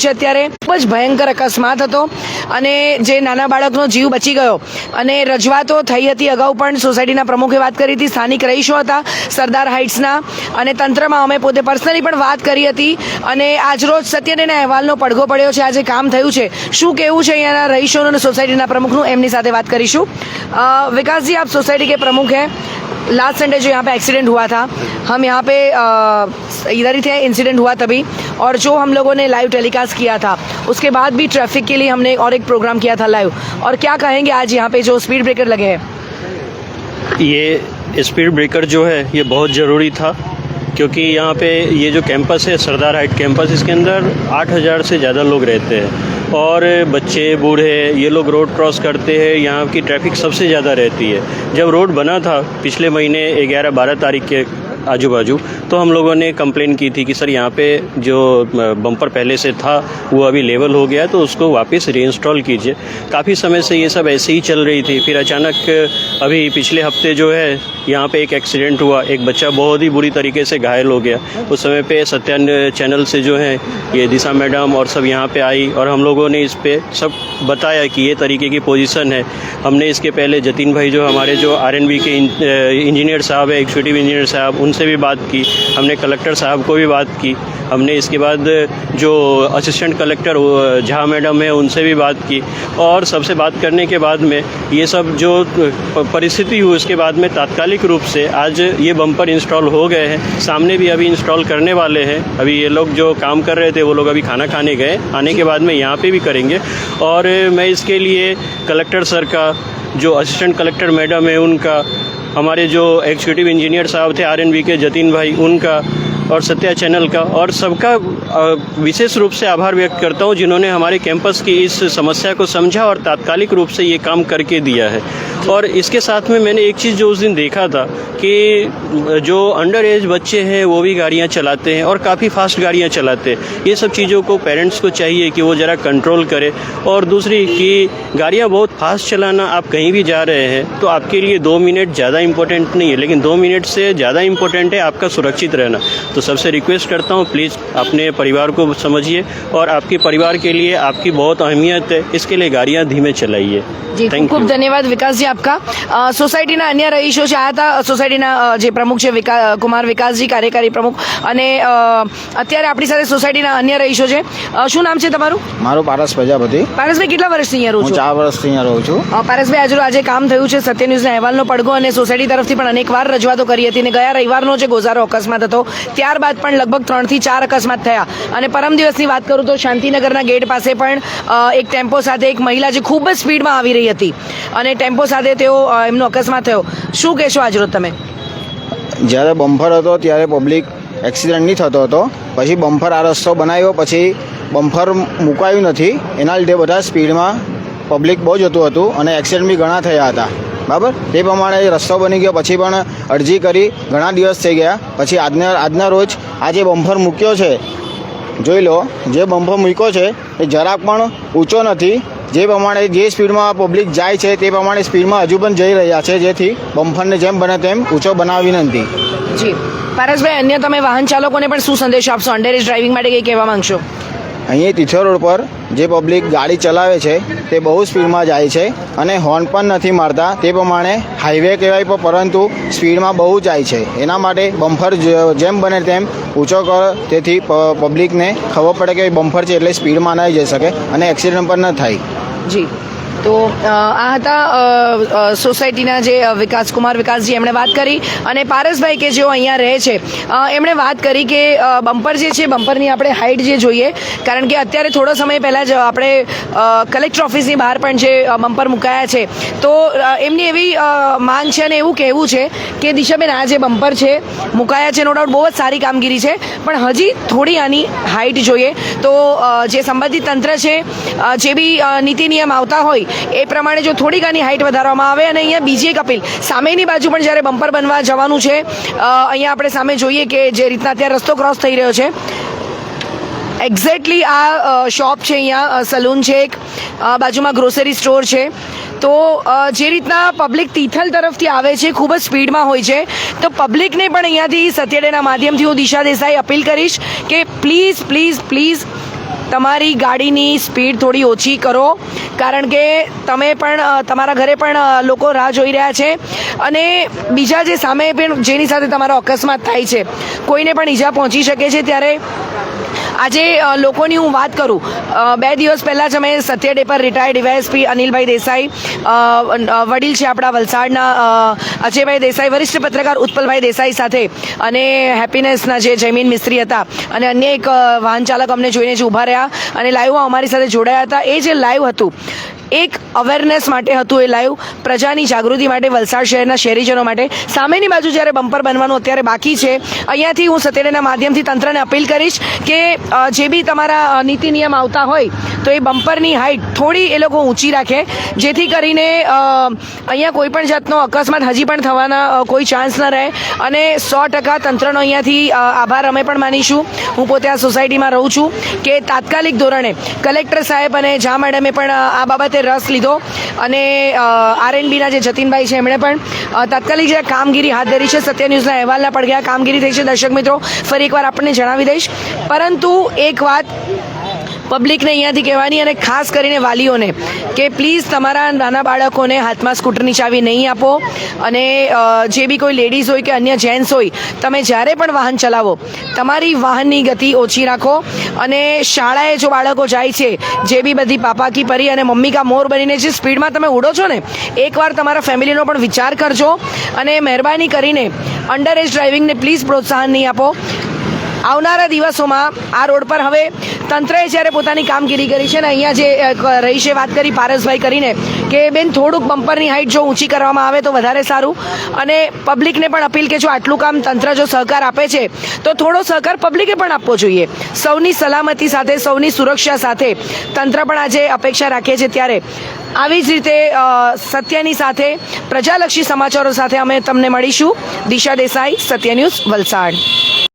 છે અત્યારે ખૂબ જ ભયંકર અકસ્માત હતો અને જે નાના બાળકનો જીવ બચી ગયો. અને રજૂઆતો થઈ હતી અગાઉ પણ સોસાયટીના પ્રમુખે વાત કરી હતી, સ્થાનિક રહીશો હતા સરદાર હાઇટ્સના અને તંત્રમાં અમે પોતે પર્સનલી પણ વાત કરી હતી અને આજરોજ સત્યનેના અહેવાલનો પડઘો પડ્યો છે, આજે કામ થયું છે. શું કેવું છે અહીંયાના રહીશોનું અને સોસાયટીના પ્રમુખનું? એમની સાથે વાત કરીશું. વિકાસજી, આપ સોસાયટી કે પ્રમુખ હે? लास्ट संडे जो यहाँ पे एक्सीडेंट हुआ था, हम यहाँ पे इधर ही थे इंसिडेंट हुआ तभी। और जो हम लोगों ने लाइव टेलीकास्ट किया था, उसके बाद भी ट्रैफ़िक के लिए हमने और एक प्रोग्राम किया था लाइव और क्या कहेंगे आज यहाँ पे जो स्पीड ब्रेकर लगे हैं? ये स्पीड ब्रेकर जो है, ये बहुत ज़रूरी था, क्योंकि यहाँ पे ये जो कैंपस है, सरदार हाइट कैंपस इसके अंदर 8000 से ज़्यादा लोग रहते हैं। और बच्चे बूढ़े ये लोग रोड क्रॉस करते हैं यहाँ की ट्रैफिक सबसे ज़्यादा रहती है जब रोड बना था पिछले महीने 11-12 तारीख के आजू बाजू तो हम लोगों ने कंप्लेन की थी कि, सर, यहाँ पे जो बम्पर पहले से था, वो अभी लेवल हो गया तो उसको वापस रीइंस्टॉल कीजिए। काफ़ी समय से ये सब ऐसे ही चल रही थी। फिर अचानक, अभी पिछले हफ़्ते जो है, यहाँ पे एक एक्सीडेंट हुआ। एक बच्चा बहुत ही बुरी तरीके से घायल हो गया। उस समय पे सत्यान चैनल से जो है, ये दिशा मैडम और सब यहाँ पे आई और हम लोगों ने इस पर सब बताया कि ये तरीके की पोजीशन है। हमने इसके पहले जतिन भाई जो हमारे जो आर के इंजीनियर साहब है एग्जीक्यूटिव इंजीनियर साहब उनसे भी बात की, हमने कलेक्टर साहब को भी बात की, हमने इसके बाद जो असिस्टेंट कलेक्टर झा मैडम है, उनसे भी बात की। और सबसे बात करने के बाद में ये सब जो परिस्थिति हुई, उसके बाद में तात्कालिक रूप से आज ये बम्पर इंस्टॉल हो गए हैं। सामने भी अभी इंस्टॉल करने वाले हैं। अभी ये लोग जो काम कर रहे थे, वो लोग अभी खाना खाने गए। आने के बाद में यहाँ पे भी करेंगे। और मैं इसके लिए कलेक्टर सर का, जो असिस्टेंट कलेक्टर मैडम है, उनका हमारे जो एग्जीक्यूटिव इंजीनियर साहब थे आर के, जतिन भाई, उनका और सत्या चैनल का, और सबका विशेष रूप से आभार व्यक्त करता हूँ, जिन्होंने हमारे कैंपस की इस समस्या को समझा और तात्कालिक रूप से ये काम करके दिया है। और इसके साथ में मैंने एक चीज़ जो उस दिन देखा था कि जो अंडर एज बच्चे हैं वो भी गाड़ियाँ चलाते हैं और काफ़ी फास्ट गाड़ियाँ चलाते हैं। ये सब चीज़ों को पेरेंट्स को चाहिए कि वो ज़रा कंट्रोल करें। और दूसरी कि गाड़ियाँ बहुत फास्ट चलाना आप कहीं भी जा रहे हैं तो आपके लिए दो मिनट ज़्यादा इंपॉर्टेंट नहीं है लेकिन दो मिनट से ज़्यादा इंपॉर्टेंट है आपका सुरक्षित रहना। तो सबसे रिक्वेस्ट करता हूँ प्लीज़ अपने परिवार को समझिए और आपके परिवार के लिए आपकी बहुत अहमियत है इसके लिए गाड़ियाँ धीमे चलाइए। जी खूब धन्यवाद विकास जी આપકા? સોસાયટીના અન્ય રહીશો છે આ હતા સોસાયટીના જે પ્રમુખ છે વિકા કુમાર વિકાસજી કાર્યકારી પ્રમુખ અને અત્યારે આપણી સાથે સોસાયટીના અન્ય રહીશો છે. શું નામ છે તમારું? મારું પારસ પ્રજાપતિ. પારસભાઈ કેટલા વર્ષથી અહીંયા રહું છું? ચાર વર્ષથી અહીંયા રહું છું. પારસભાઈ આજે આજે કામ થયું છે સત્ય ન્યૂઝના અહેવાલનો પડઘો અને સોસાયટી તરફથી પણ અનેકવાર રજૂઆતો કરી હતી અને ગયા રવિવારનો જે ગોઝારો અકસ્માત હતો ત્યારબાદ પણ લગભગ ત્રણથી ચાર અકસ્માત થયા. અને પરમ દિવસની વાત કરું તો શાંતિનગરના ગેટ પાસે પણ એક ટેમ્પો સાથે એક મહિલા જે ખૂબ જ સ્પીડમાં આવી રહી હતી અને ટેમ્પો સાથે તેઓ એમનો અકસ્માત થયો. શું કહેશો આજરોજ તમે? જ્યારે બમ્ફર હતો, ત્યારે પબ્લિક એક્સિડન્ટ નહીં થતો હતો. પછી બમ્ફર આ રસ્તો બનાવ્યો, પછી બમ્ફર મુકાયું નથી. એના લીધે બધા સ્પીડમાં પબ્લિક બહુ જતું હતું અને એક્સિડન્ટ બી ઘણા થયા હતા. બરાબર? તે પ્રમાણે રસ્તો બની ગયો. પછી પણ અરજી કરી, ઘણા દિવસ થઈ ગયા. પછી આજના આજના રોજ આ જે બમ્ફર મૂક્યો છે, જોઈ લો, જે બમ્ફર મૂક્યો છે, એ જરાક પણ ઊંચો નથી. જે પ્રમાણે જે સ્પીડમાં પબ્લિક જાય છે તે પ્રમાણે સ્પીડમાં હજુ પણ જઈ રહ્યા છે જેથી બમ્ફરને જેમ બને તેમ ઊંચો બનાવવી વિનંતી. જી. પારસભાઈ અન્ય તમે વાહન ચાલકોને પણ શું સંદેશ આપશો? અંડર એજ ડ્રાઇવિંગ માટે કંઈ કહેવા માંગશો? અહીં તિથોર રોડ પર જે પબ્લિક ગાડી ચલાવે છે તે બહુ સ્પીડમાં જાય છે અને હોર્ન પણ નથી મારતા. તે પ્રમાણે હાઈવે કહેવાય પણ પરંતુ સ્પીડમાં બહુ જાય છે. એના માટે બમ્ફર જેમ બને તેમ ઊંચો કરો તેથી પબ્લિકને ખબર પડે કે બમ્ફર છે એટલે સ્પીડમાં નહીં જઈ શકે અને એક્સિડન્ટ પણ ન થાય. જી. તો આ હતા સોસાયટીના જે વિકાસકુમાર વિકાસ કુમાર વિકાસજી, એમણે વાત કરી. અને પારસભાઈ કે જેઓ અહીંયા રહે છે એમણે વાત કરી કે બમ્પર જે છે, બમ્પરની આપણે હાઇટ જે જોઈએ, કારણ કે અત્યારે થોડો સમય પહેલાં જ આપણે કલેક્ટર ઓફિસની બહાર પણ જે બમ્પર મુકાયા છે. તો એમની એવી માંગ છે અને એવું કહેવું છે કે દિશાબેન, આ જે બમ્પર છે, મુકાયા છે, નો ડાઉટ, બહુ જ સારી કામગીરી છે, પણ હજી થોડી આની હાઇટ જોઈએ. તો જે સંબંધિત તંત્ર છે જે બી નીતિ નિયમ આવતા હોય એ પ્રમાણે જો થોડીક ઘણી હાઇટ વધારવામાં આવે અને અહીંયા બીજી એક અપીલ સામેની બાજુ પણ જ્યારે બમ્પર બનવા જવાનું છે અહીંયા આપણે સામે જોઈએ કે જે રીતના અત્યારે રસ્તો ક્રોસ થઈ રહ્યો છે. એક્ઝેક્ટલી આ શોપ છે અહીંયા સલૂન છે એક બાજુમાં ગ્રોસરી સ્ટોર છે. તો જે રીતના પબ્લિક તિથલ તરફથી આવે છે, ખૂબ જ સ્પીડમાં હોય છે. તો પબ્લિકને પણ અહીંયાથી સત્યડેના માધ્યમથી હું દિશા દેસાઈ અપીલ કરીશ કે પ્લીઝ પ્લીઝ પ્લીઝ તમારી ગાડીની સ્પીડ થોડી ઓછી કરો, કારણ કે તમે પણ તમારા ઘરે પણ લોકો રાહ જોઈ રહ્યા છે. અને બીજા જે સામે પણ, જેની સાથે તમારો અકસ્માત થાય છે, કોઈને પણ ઈજા પહોંચી શકે છે ત્યારે આજે લોકોની હું વાત કરું બે દિવસ પહેલાં જ અમે સત્ય ડે પર રિટાયર્ડ ડીવાયએસપી અનિલભાઈ દેસાઈ વડીલ છે આપણા વલસાડના અજયભાઈ દેસાઈ, વરિષ્ઠ પત્રકાર ઉત્પલભાઈ દેસાઈ સાથે, અને હેપીનેસના જે જયમીન મિસ્ત્રી હતા, અને અન્ય એક વાહન ચાલક અમને જોઈને જ ઊભા રહ્યા, અને લાઈવમાં અમારી સાથે જોડાયા હતા. એ જે લાઈવ હતું એક અવેરનેસ માટે હતું એ લાઈવ પ્રજાની જાગૃતિ માટે, વલસાડ શહેરના શહેરીજનો માટે. સામેની બાજુ જ્યારે બમ્પર બનવાનું અત્યારે બાકી છે, અહીંયાથી હું સત્યના માધ્યમથી તંત્રને અપીલ કરીશ કે જે બી તમારા નીતિ નિયમ આવતા હોય, તો એ બમ્પરની હાઇટ થોડી એ લોકો ઊંચી રાખે. જેથી કરીને અહીંયા કોઈ પણ જાતનો અકસ્માત હજી પણ થવાના કોઈ ચાન્સ ન રહે. અને સો ટકા તંત્રનો અહીંયાથી આભાર અમે પણ માનીશું. હું પોતે આ સોસાયટીમાં રહું છું કે તાત્કાલિક ધોરણે કલેક્ટર સાહેબ અને જા મેડમે પણ આ બાબતે રસ લીધો અને આરએનબીના જે જતીનભાઈ છે એમણે પણ તાત્કાલિક જે કામગીરી હાથ ધરી છે સત્ય ન્યૂઝના અહેવાલના પડઘા કામગીરી થઈ છે. દર્શક મિત્રો, ફરી એકવાર આપણને જણાવી દઈશ. પરંતુ એક વાત પબ્લિકને અહીંયાથી કહેવાની અને ખાસ કરીને વાલીઓને કે પ્લીઝ તમારા નાના બાળકોને હાથમાં સ્કૂટરની ચાવી નહીં આપો. અને જે બી કોઈ લેડીઝ હોય કે અન્ય જેન્ટ્સ હોય, તમે જ્યારે પણ વાહન ચલાવો, તમારી વાહનની ગતિ ઓછી રાખો. અને શાળાએ જો બાળકો જાય છે, જે બી બધી પાપાકી પરી અને મમ્મી કા મોર બનીને જે સ્પીડમાં તમે ઉડો છો ને, એકવાર તમારા ફેમિલીનો પણ વિચાર કરજો. અને મહેરબાની કરીને અંડર એજ ડ્રાઇવિંગને પ્લીઝ પ્રોત્સાહન નહીં આપો. આવનારા દિવસોમાં આ રોડ પર હવે તંત્રએ જ્યારે પોતાની કામગીરી કરી છે ને અહીંયા જે રહીશે વાત કરી પારસભાઈ કરીને કે બેન થોડુંક બમ્પરની હાઇટ જો ઊંચી કરવામાં આવે તો વધારે સારું. અને પબ્લિકને પણ અપીલ કે જો આટલું કામ તંત્ર જો સહકાર આપે છે, તો થોડો સહકાર પબ્લિકે પણ આપવો જોઈએ. સૌની સલામતી સાથે, સૌની સુરક્ષા સાથે તંત્ર પણ આજે અપેક્ષા રાખે છે ત્યારે. આવી જ રીતે સત્યની સાથે, પ્રજાલક્ષી સમાચારો સાથે અમે તમને મળીશું. દિશા દેસાઈ, સત્ય ન્યૂઝ વલસાડ.